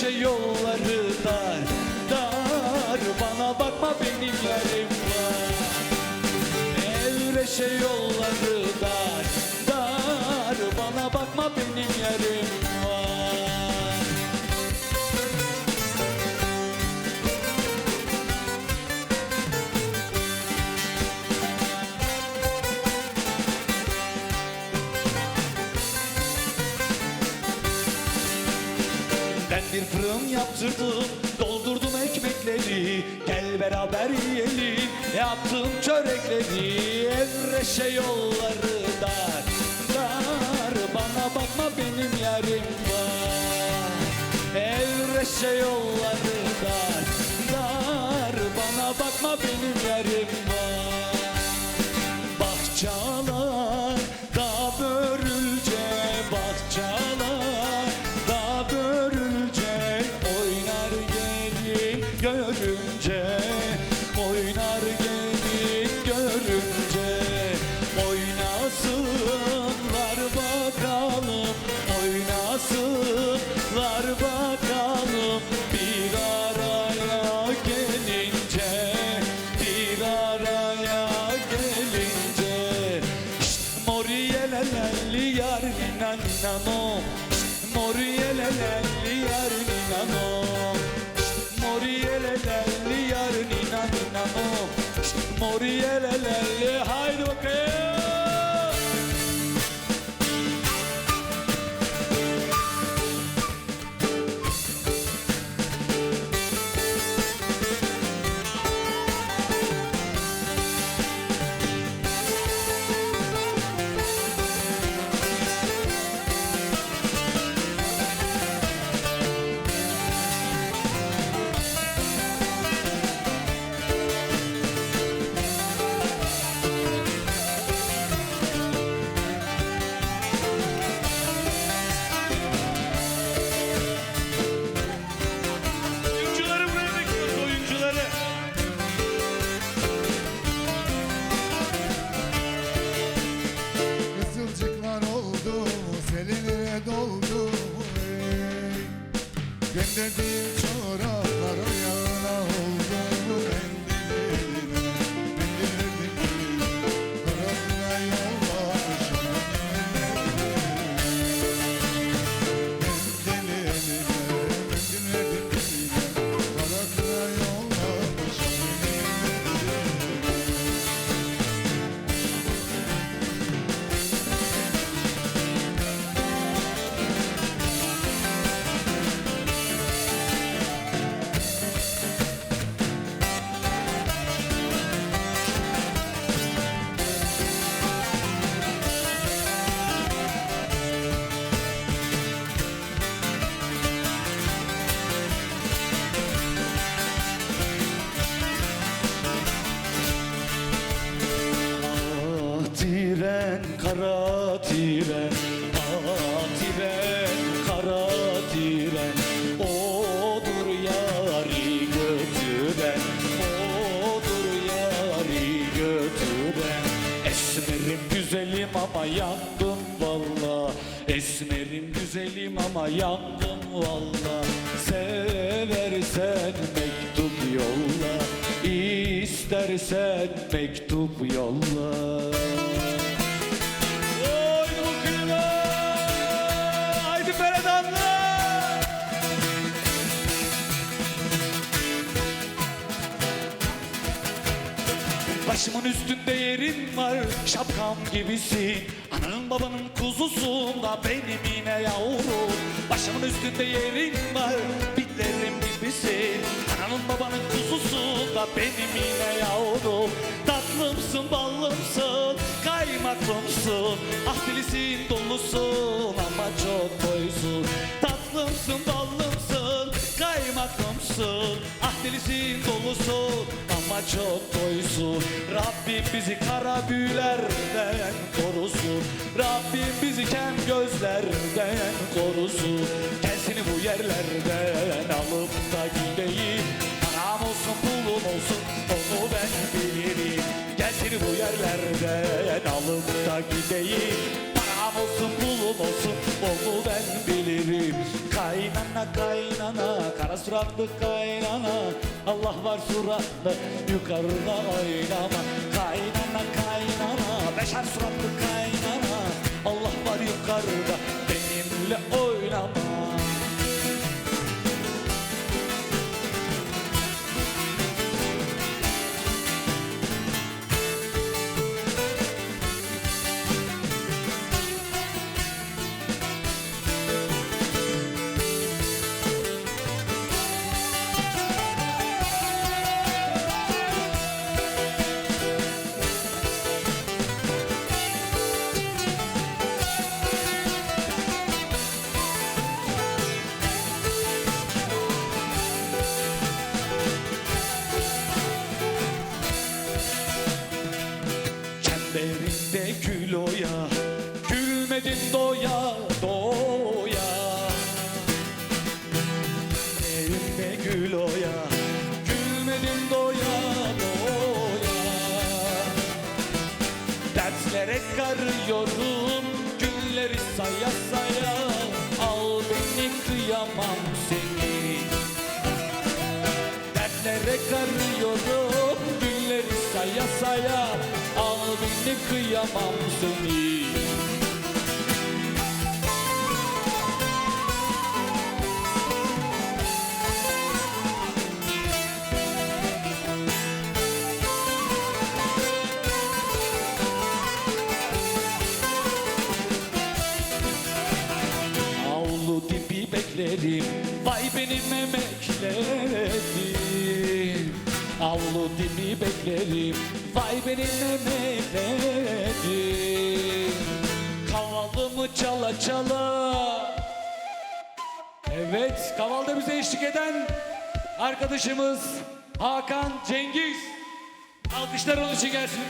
köşe yolları dar Dar. Bana bakma benim yerim var. Evreşe yolları yaptırdım. Doldurdum ekmekleri Gel beraber yiyelim. Yaptım? Çörekleri Evreşe yolları dar Dar. Bana bakma benim yerim var. Evreşe yolları dar Dar. Bana bakma benim yerim kara tren tren, kara tren Odur yari götüren Odur yari götüren Esmerim güzelim ama yandım valla. Esmerim güzelim ama yandım valla. Seversen mektup yolla İstersen mektup yolla Başımın üstünde yerin var Şapkam gibisin Ananın babanın kuzusun da benim yine yavrum. Başımın üstünde yerin var Bitlerim gibisin Ananın babanın kuzusun da benim yine yavrum. Tatlımsın ballımsın Kaymaklımsın. Ah dilisin dolusun Ama çok boysun. Tatlımsın ballımsın Kaymaklımsın. Ah delisin dolusun çok doysun. Rabbim bizi kara büyülerden korusun. Rabbim bizi kem gözlerden korusun. Gel seni bu yerlerden alıp da gideyim. Param olsun pulum olsun onu ben bilirim. Gel seni bu yerlerden alıp da gideyim. Param olsun pulum olsun onu ben bilirim. Kaynana kaynana kara suratlı kaynana Allah var suratlı yukarıda oynama. Kaynana kaynana beşer suratlı kaynana Allah var yukarıda benimle oynama Çemberinde gül oya Gülmedin doya doya. Evimde gül oya Gülmedin doya doya. Dertlere karıyorum Günleri saya saya. Al beni kıyamam seni. Dertlere karıyorum Günleri saya saya kıyamam seni. Avlu dibi beklerim Vay benim emeklerim Avlu dibi beklerim Vay benim emeklerim Kavalımı çala çala. Evet kavalda bize eşlik eden Arkadaşımız Hakan Cengiz. Alkışlar onun için gelsin.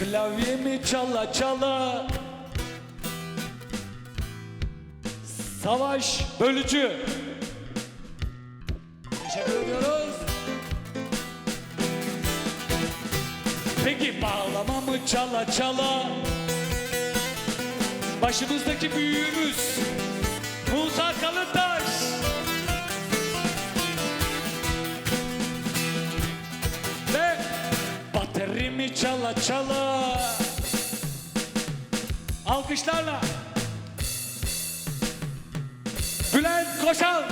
Klavyemi çala çala Savaş bölücü. Teşekkür ediyoruz. Peki bağlamamı çala çala? Başımızdaki büyüğümüz Musa Kalıntaş Ve baterimi çala çala. Alkışlarla Bülent Koşal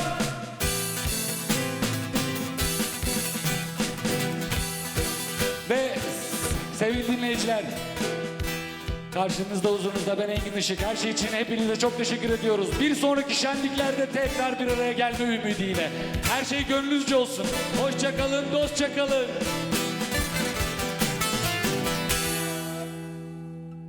Ve sevgili dinleyiciler Karşınızda uzunuzda ben Engin Işık. Her şey için hepinize çok teşekkür ediyoruz. Bir sonraki şenliklerde tekrar bir araya gelme ümidiyle. Her şey gönlünüzce olsun. Hoşça kalın, dostça kalın.